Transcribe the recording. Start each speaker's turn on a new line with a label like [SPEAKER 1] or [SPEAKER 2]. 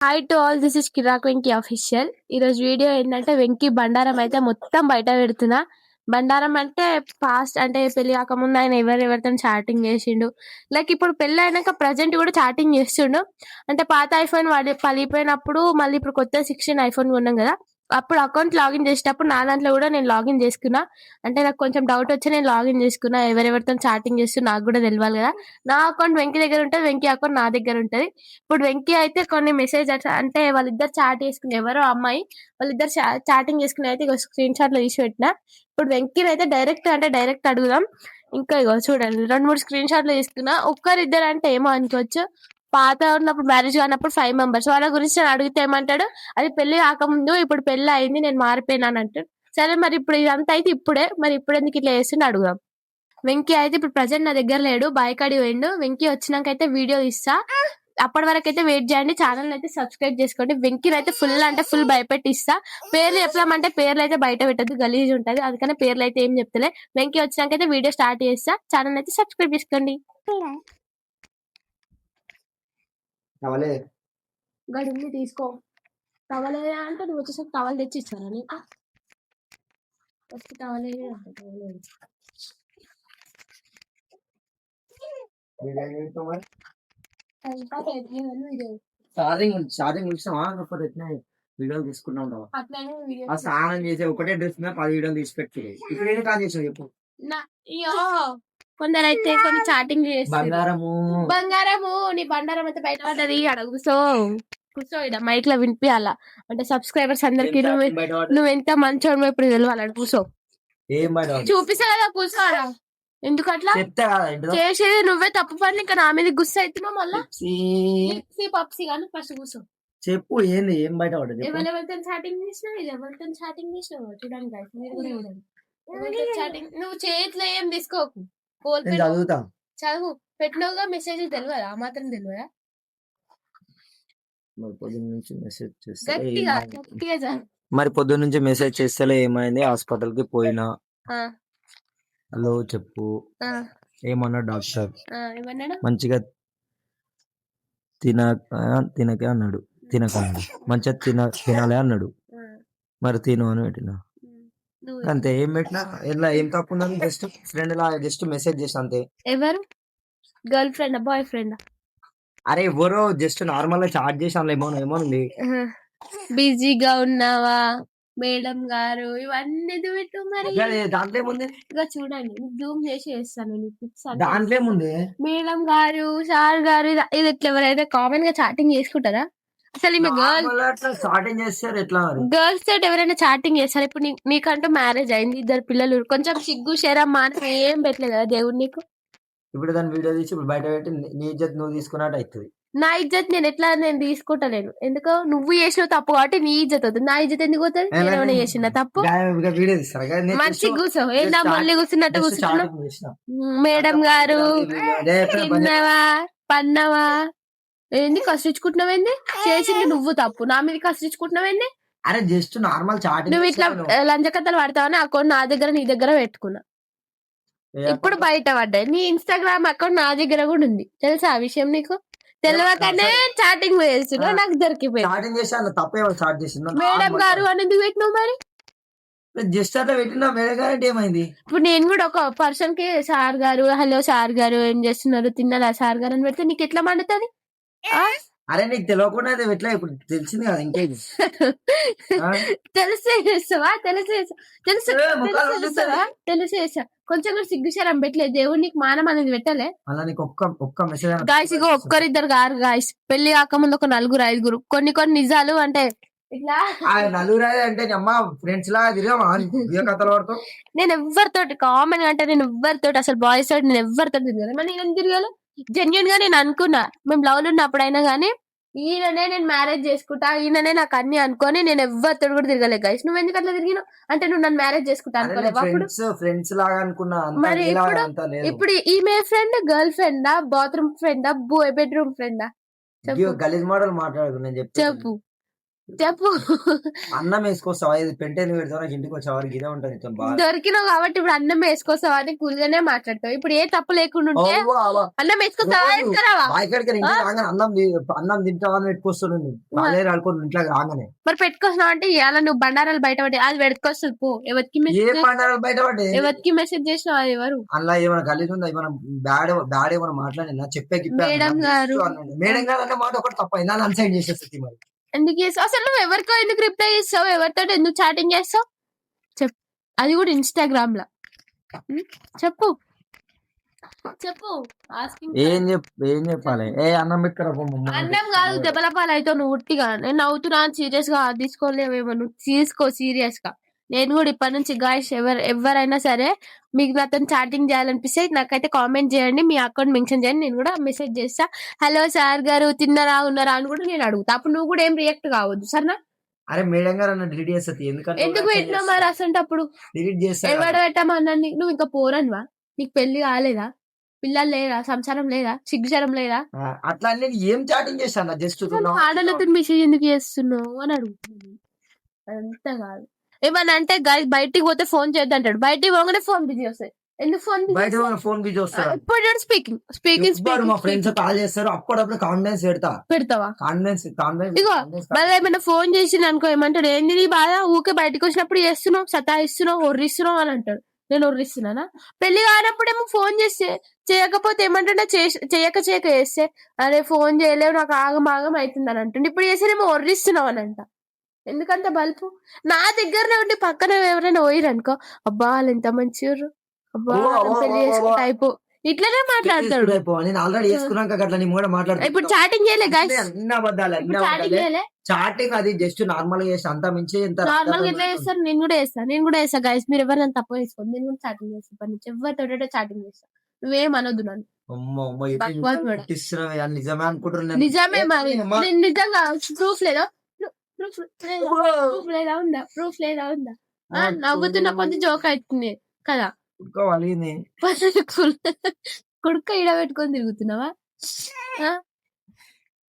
[SPEAKER 1] Hi to all this is Kirrak Venky official ఈరోజు video ఏంటంటే వెంకీ బండారం అయితే మొత్తం బయట పెడుతున్నా. బండారం అంటే పాస్ట్ అంటే పెళ్ళి కాకముందు ఆయన ఎవరెవరితో చాటింగ్ చేసిండు. లైక్ ఇప్పుడు పెళ్ళి అయినాక ప్రజెంట్ కూడా చాటింగ్ చేస్తుండు. అంటే పాత ఐఫోన్ వాడి పలిపోయినప్పుడు మళ్ళీ ఇప్పుడు కొత్త సిక్స్టీన్ ఐఫోన్ కొన్నాం కదా. అప్పుడు అకౌంట్ లాగిన్ చేసేటప్పుడు నా దాంట్లో కూడా నేను లాగిన్ చేసుకున్నా. అంటే నాకు కొంచెం డౌట్ వచ్చి నేను లాగిన్ చేసుకున్నా. ఎవరెవరితో చాటింగ్ చేస్తూ నాకు కూడా తెలియాలి కదా. నా అకౌంట్ వెంకీ దగ్గర ఉంటుంది వెంకీ అకౌంట్ నా దగ్గర ఉంటుంది. ఇప్పుడు వెంకీ అయితే కొన్ని మెసేజ్ అంటే వాళ్ళిద్దరు చాట్ చేసుకుని ఎవరో అమ్మాయి వాళ్ళిద్దరు చాటింగ్ చేసుకుని అయితే ఇక స్క్రీన్ షాట్లో తీసి పెట్టిన. ఇప్పుడు వెంకీని అయితే డైరెక్ట్ అంటే డైరెక్ట్ అడుగుదాం. ఇంకా ఇగో చూడండి రెండు మూడు స్క్రీన్ షాట్లు తీసుకున్నా. ఒక్కరిద్దరు అంటే ఏమో అనుకోవచ్చు. పాత ఉన్నప్పుడు మ్యారేజ్ కానప్పుడు ఫైవ్ మెంబర్స్ వాళ్ళ గురించి నేను అడిగితే ఏమంటాడు? అది పెళ్ళి కాకముందు ఇప్పుడు పెళ్ళి అయింది నేను మారిపోయినాను అంటాడు. సరే మరి ఇప్పుడు ఇదంతా అయితే ఇప్పుడే. మరి ఇప్పుడు ఎందుకు ఇట్లా చేస్తుండే అడుగుదాం. వెంకీ అయితే ఇప్పుడు ప్రజెంట్ నా దగ్గర లేడు. బాయ్కాడి పోయిండు. వెంకీ వచ్చినాక అయితే వీడియో ఇస్తా అప్పటి వరకు అయితే వెయిట్ చేయండి. ఛానల్ అయితే సబ్స్క్రైబ్ చేసుకోండి. వెంకీని అయితే ఫుల్ అంటే ఫుల్ భయపెట్టి ఇస్తా పేర్లు చెప్పామంటే పేర్లు అయితే బయట పెట్టద్దు. గలీజ్ ఉంటుంది. అందుకనే పేర్లు అయితే ఏం చెప్తలే. వెంకీ వచ్చినాక అయితే వీడియో స్టార్ట్ చేస్తా. ఛానల్ అయితే సబ్స్క్రైబ్ చేసుకోండి.
[SPEAKER 2] అవలే
[SPEAKER 1] గడుంది తీసుకో. టవలే అంటే నువ్వు వచ్చేసరికి టవల్ తెచ్చి ఫస్ట్ టవలే టవలే
[SPEAKER 2] ఉంచావా లేకపోతే ఎట్లా వీడియోలు
[SPEAKER 1] వీడియో
[SPEAKER 2] ఆ స్నానం చేసే ఒకటే డ్రెస్ మీద పది వీడియోలు తీసి పెట్టి. ఇప్పుడు నేను కాల్ చేసావు చెప్పు.
[SPEAKER 1] అయ్యో కొందరు అయితే కొన్ని చాటింగ్ చేస్తారు.
[SPEAKER 2] బంగారము.
[SPEAKER 1] బంగారము నీ బంగారం అయితే బయట పడ్డది అక్కడ కూర్చో కూర్చో ఇక్కడ మైక్లో వినిపించాలా అంటే సబ్స్క్రైబర్స్ అందరికి నువ్వు నువ్వు ఎంత మంచోడు ఇప్పుడు తెలియాలి కూర్చో? చూపిస్తా కదా కూర్చోరా ఎందుకు అట్లా
[SPEAKER 2] చెప్తే కదా ఇంటిదో.
[SPEAKER 1] చేసేది నువ్వే తప్పు పని ఇంకా నా మీద గుస్స అవుతున్నావు మళ్ళా? పప్సీ. కానీ ఫస్ట్ కూర్చో.
[SPEAKER 2] చెప్పు ఏంది ఏం బయట పడ్డది.
[SPEAKER 1] ఎవరెవరితో చాటింగ్ చేసినావు ఇది ఎవరితో చాటింగ్ చేసినావు? చూడండి guys, మీరు కూడా చూడండి. చాటింగ్ నువ్వు చేతిలో ఏం తీసుకోకు.
[SPEAKER 2] నేను చదువుతా
[SPEAKER 1] చదువు. పెట్టినవుగా మెసేజ్ తెలియదా ఆ మాత్రం తెలియదా
[SPEAKER 2] మరి పొద్దున్న నుంచి మెసేజ్ చేస్తా
[SPEAKER 1] గట్టిగా
[SPEAKER 2] ఏమైంది?
[SPEAKER 1] గట్టిగా చదువు.
[SPEAKER 2] మరి పొద్దున్న నుంచి మెసేజ్ చేస్తేలే ఏమైంది? హాస్పిటల్కి పోయినా.
[SPEAKER 1] ఆ,
[SPEAKER 2] హలో చెప్పు.
[SPEAKER 1] ఆ,
[SPEAKER 2] ఏమన్నా డాక్టర్?
[SPEAKER 1] ఆ, ఏమన్నాడు?
[SPEAKER 2] మంచిగా తిన తినకే అన్నాడు. తినక అన్నాడు మంచిగా తిన తినాలి అన్నాడు.
[SPEAKER 1] ఆ,
[SPEAKER 2] మరి తిను అని పెట్టిన. అంతే ఏం పెట్టినా ఎలా ఏం తప్పు ఉన్నది? జస్ట్ ఫ్రెండ్ లా జస్ట్ మెసేజ్ చేసిన అంతే.
[SPEAKER 1] ఎవరు? గర్ల్ ఫ్రెండ్ బాయ్ ఫ్రెండ్
[SPEAKER 2] అరే ఎవరో జస్ట్ నార్మల్గా చాట్ చేసాను ఏమో ఏమో ఉంది
[SPEAKER 1] బిజీగా ఉన్నావా? మేడం గారు ఇవన్నీ పెట్టు మరి?
[SPEAKER 2] దాంట్లో ఏముంది?
[SPEAKER 1] ఇక చూడండి జూమ్ చేసి వేస్తాను పిక్స్.
[SPEAKER 2] దాంట్లో ఏముంది?
[SPEAKER 1] మేడం గారు సార్ గారు ఇది ఇది ఇట్లా ఎవరైతే కామన్గా చాటింగ్ చేసుకుంటారా? అసలు ఈమె గర్ల్
[SPEAKER 2] చేస్తారు ఎట్లా
[SPEAKER 1] గర్ల్స్ తోటి ఎవరైనా చాటింగ్ చేస్తారు. ఇప్పుడు నీ- నీకంటూ మ్యారేజ్ అయింది ఇద్దరు పిల్లలు కొంచెం సిగ్గు శరం మానం ఏం పెట్టలేదు కదా దేవుడు నీకు?
[SPEAKER 2] ఇప్పుడు దాని వీడియో తీసి ఇప్పుడు బయట పెట్టి నీ- నీ ఇజ్జత్ నువ్వు తీసుకున్నట్టు అవుతుంది
[SPEAKER 1] నా ఇజ్జత్ నేను ఎట్లా నేను తీసుకుంటలేను. ఎందుకో నువ్వు చేసిన తప్పు కాబట్టి నీ ఇజ్జత్ అవుతుంది. నా ఇజ్జత్ ఎందుకు అవుతుంది? నేను ఏమైనా చేసిన తప్పు?
[SPEAKER 2] వీడియో తీస్తారా. కదా, నేను
[SPEAKER 1] మంచి కూర్చో. ఏందా
[SPEAKER 2] just
[SPEAKER 1] మళ్ళీ కూర్చున్నట్టు
[SPEAKER 2] just
[SPEAKER 1] కూర్చున్నా
[SPEAKER 2] starting చేసిన.
[SPEAKER 1] మేడం గారు
[SPEAKER 2] ఎక్కడ పని-
[SPEAKER 1] తిన్నవా? పన్నవా? ఏంది కసిరించుకుంటున్నావేంది చేసింది నువ్వు తప్పు. నా మీద కసిరించుకుంటున్నావేంది
[SPEAKER 2] అరే జస్ట్ నార్మల్ చాటింగ్
[SPEAKER 1] నువ్వు ఇట్లా లంచకత్తలు పడతావని అకౌంట్ నా దగ్గర నీ దగ్గర పెట్టుకున్నా. ఇప్పుడు బయట పడ్డాయి. నీ ఇన్స్టాగ్రామ్ అకౌంట్ నా దగ్గర కూడా ఉంది. తెలుసా ఆ విషయం నీకు? తెలియకనే చాటింగ్ చేస్తున్నావు నాకు దొరికిపోయింది.
[SPEAKER 2] చేసింది.
[SPEAKER 1] మేడం గారు అని ఎందుకు పెట్టినావు మరి?
[SPEAKER 2] జస్ట్ అట్లా పెట్టినా మేడం గారు ఏమైంది?
[SPEAKER 1] ఇప్పుడు నేను కూడా ఒక పర్సన్కి సార్ గారు హలో సార్ గారు ఏం చేస్తున్నారు? తిన్నారా సార్ గారు? అని పెడితే నీకు ఎట్లా మండుతుంది?
[SPEAKER 2] అరే నీకు తెలియకుండా అది ఎట్లా ఇప్పుడు తెలిసింది కదా ఇంకేది ఆ?
[SPEAKER 1] తెలిసే చేస్తావా తెలిసే తెలుసు
[SPEAKER 2] ఏ, ముఖాలు
[SPEAKER 1] తెలిసే చేస్తావా? తెలిసే చేస్తా కొంచెం కూడా సిగ్గుశరం పెట్టలేదు. దేవుడు నీకు మానం అనేది పెట్టలే.
[SPEAKER 2] అలా నీకు ఒక్క ఒక్క మెసేజ్
[SPEAKER 1] గాయస్ ఇగో ఒక్కరిద్దరు గారు గాయస్ పెళ్ళి కాకముందు ఒక నలుగురు ఐదుగురు. కొన్ని కొన్ని నిజాలు అంటే ఇట్లా
[SPEAKER 2] నలుగురు అంటే అమ్మ ఫ్రెండ్స్ లా తిరిగామా ఇవే కథలు పడతావు
[SPEAKER 1] నేను ఎవరితోటి కామన్ అంటే నేను ఎవరితోటి అసలు బాయ్స్ తోటి నేను ఎవరితో తిరగాలి. మరి నేను తిరగాలి జెన్యున్గా నేను అనుకున్నా. మేము లవ్లో ఉన్నప్పుడైనా కానీ ఈయననే నేను మ్యారేజ్ చేసుకుంటా ఈయననే నాకు అన్ని అనుకొని నేను ఎవరితో కూడా తిరగలేదు గైస్ నువ్వు ఎందుకు అట్లా తిరిగినావు? అంటే నువ్వు నన్ను మ్యారేజ్ చేసుకుంటా అనుకోలేవు అప్పుడు?
[SPEAKER 2] ఫ్రెండ్స్ లాగా అనుకున్నా.
[SPEAKER 1] మరి ఇప్పుడు- ఇప్పుడు ఈమె ఫ్రెండ్ గర్ల్ ఫ్రెండా బాత్రూమ్ ఫ్రెండా బెడ్రూమ్ ఫ్రెండా
[SPEAKER 2] గలీజ్ మోడల్
[SPEAKER 1] చెప్పు. చెప్పు.
[SPEAKER 2] అన్నం వేసుకొస్తావా? ఇది పెడతావు? నాకు ఇంటికి వచ్చే వారికి ఇదే ఉంటది నీతో.
[SPEAKER 1] దొరికినావు కాబట్టి ఇప్పుడు అన్నం వేసుకొస్తావా అని కూల్గానే మాట్లాడతావు. ఇప్పుడు ఏ తప్పు లేకుండా ఉంటే. అన్నం వేసుకొస్తావా?
[SPEAKER 2] రోజు
[SPEAKER 1] వేసుకురావా?
[SPEAKER 2] బాయికాడికి ఇంటికి రాగానే అన్నం అన్నం తింటావా అని పెట్టుకొస్తున్నాను బాగా ఆడుకోను ఇంట్లో రాగానే.
[SPEAKER 1] మరి పెట్టుకొస్తున్నావు అంటే ఇవాళ నువ్వు బండారాలు బయట పడి అది పెట్టుకొస్తుంది పో. ఎవరికి మెసేజ్
[SPEAKER 2] పండుగలు బయట పడ్డాయి
[SPEAKER 1] ఎవరికి మెసేజ్ చేసినావు అది ఎవరు?
[SPEAKER 2] అలా ఏమైనా గలీజ్ ఉందా? ఏమైనా బ్యాడ్ బ్యాడ్ ఏమైనా మాట్లాడినా? చెప్పే
[SPEAKER 1] మేడం. గారు.
[SPEAKER 2] మేడం గారు అన్న మాట ఒకటి తప్ప నా అన్సైడ్ చేసేస్తుంది మరి.
[SPEAKER 1] ఎందుకు చేస్తావు అసలు నువ్వు ఎవరికో ఎందుకు రిప్లై చేస్తావు ఎవరితో ఎందుకు చాటింగ్ చేస్తావు చెప్పు అది కూడా ఇన్స్టాగ్రామ్లో? చెప్పు. చెప్పు.
[SPEAKER 2] ఏం చెప్ ఏం చెప్పాలి? ఏ అన్నం.
[SPEAKER 1] అన్నం కాదు దెబ్బల పాలు అయితే నువ్వు ఉట్టిగా. నేను నవ్వుతున్నా సీరియస్గా తీసుకోలేవేమో నువ్వు. తీసుకో సీరియస్గా. నేను కూడా ఇప్పటి నుంచి గాయస్ ఎవరు ఎవరైనా సరే మీకు నాతో చాటింగ్ చేయాలనిపిస్తే నాకైతే కామెంట్ చేయండి మీ అకౌంట్ మెన్షన్ చేయండి నేను కూడా మెసేజ్ చేస్తా. హలో సార్ గారు తిన్నారా ఉన్నారా అని కూడా నేను అడుగుతా. అప్పుడు నువ్వు కూడా ఏం రియాక్ట్ కావద్దు సరేనా?
[SPEAKER 2] అరే మేడం గారు అన్న డిలీట్ చేస్తుంది ఎందుకంటే
[SPEAKER 1] ఎందుకు పెట్టినా మరి అసంటప్పుడు?
[SPEAKER 2] డిలీట్ చేస్తా
[SPEAKER 1] ఎవడు పెట్టమన్నా నువ్వు ఇంకా పోరన్వా? నీకు పెళ్ళి కాలేదా? పిల్లలు లేరా? సంసారం లేదా? సిగ్గుచరం లేదా?
[SPEAKER 2] అట్లా నేను ఏం చాటింగ్ చేస్తాను? జస్ట్
[SPEAKER 1] ఆడలతో మెసేజ్ ఎందుకు చేస్తున్నావు అని అడుగుతున్నాను. అదంతా కాదు ఏమన్నా అంటే గాయ బయటికి పోతే ఫోన్ చేద్దంటాడు బయటికి పోగానే ఫోన్ బిజీ వస్తాయి ఎందుకు ఫోన్
[SPEAKER 2] బయట ఫోన్ బిజీ వస్తారు
[SPEAKER 1] ఇప్పుడు స్పీకింగ్ స్పీకింగ్
[SPEAKER 2] మా ఫ్రెండ్స్ కాల్ చేస్తారు. అప్పుడప్పుడు కాన్ఫిడెన్స్ పెడతా.
[SPEAKER 1] పెడతావా?
[SPEAKER 2] కాన్ఫిడెన్స్ కాన్ఫిడెన్స్
[SPEAKER 1] ఇగో, మళ్ళీ ఏమైనా ఫోన్ చేసింది అనుకో ఏమంటాడు ఏంది నీ బాధ? ఊకే బయటకు వచ్చినప్పుడు చేస్తున్నావు సతాయిస్తున్నావు ఒర్రిస్తున్నావు అని అంటాడు. నేను ఒర్రిస్తున్నానా? పెళ్ళి కానప్పుడేమో ఫోన్ చేస్తే చేయకపోతే ఏమంటుండే చేయక చేయక చేస్తే అరే ఫోన్ చేయలేవు నాకు ఆగం ఆగం అవుతుంది అని అంటుండే. ఇప్పుడు చేసేనేమో ఒర్రిస్తున్నావు అని అంట. ఎందుకంత బల్పు? నా దగ్గరనే ఉండి పక్కన ఎవరైనా పోయిరు అనుకో అబ్బా వాళ్ళు ఎంత మంచివారు అబ్బా
[SPEAKER 2] పెళ్ళి
[SPEAKER 1] చేసుకుంటే. అయిపో ఇట్లనే మాట్లాడతాడు.
[SPEAKER 2] నేను ఆల్రెడీ కూడా
[SPEAKER 1] ఇప్పుడు చాటింగ్ చేయలే గాయస్
[SPEAKER 2] అన్న అబద్ధాలు అన్న
[SPEAKER 1] ఇప్పుడు చాటింగ్
[SPEAKER 2] అబద్ధాలే.
[SPEAKER 1] చేయలే.
[SPEAKER 2] చాటింగ్ అది జస్ట్ నార్మల్గా అంత మించి ఎంత
[SPEAKER 1] నార్మల్గా ఎట్లా చేస్తారు? నేను కూడా చేస్తాను నేను కూడా చేస్తా గైస్ మీరు ఎవరు నన్ను తప్పు చేసుకోండి. నేను కూడా చాటింగ్ చేస్తాను నుంచి ఎవరితో చాటింగ్ చేస్తా. నువ్వేం అనొద్దు నన్ను.
[SPEAKER 2] నిజమే
[SPEAKER 1] మరి. నిజంగా ప్రూఫ్ లేదా. ప్రూఫ్ ప్రూఫ్ లేదా ఉందా? ప్రూఫ్ లేదా ఉందా? నవ్వుతున్న కొద్ది జోక్ అవుతుంది కదా? కొడుక ఇడ పెట్టుకొని తిరుగుతున్నావా?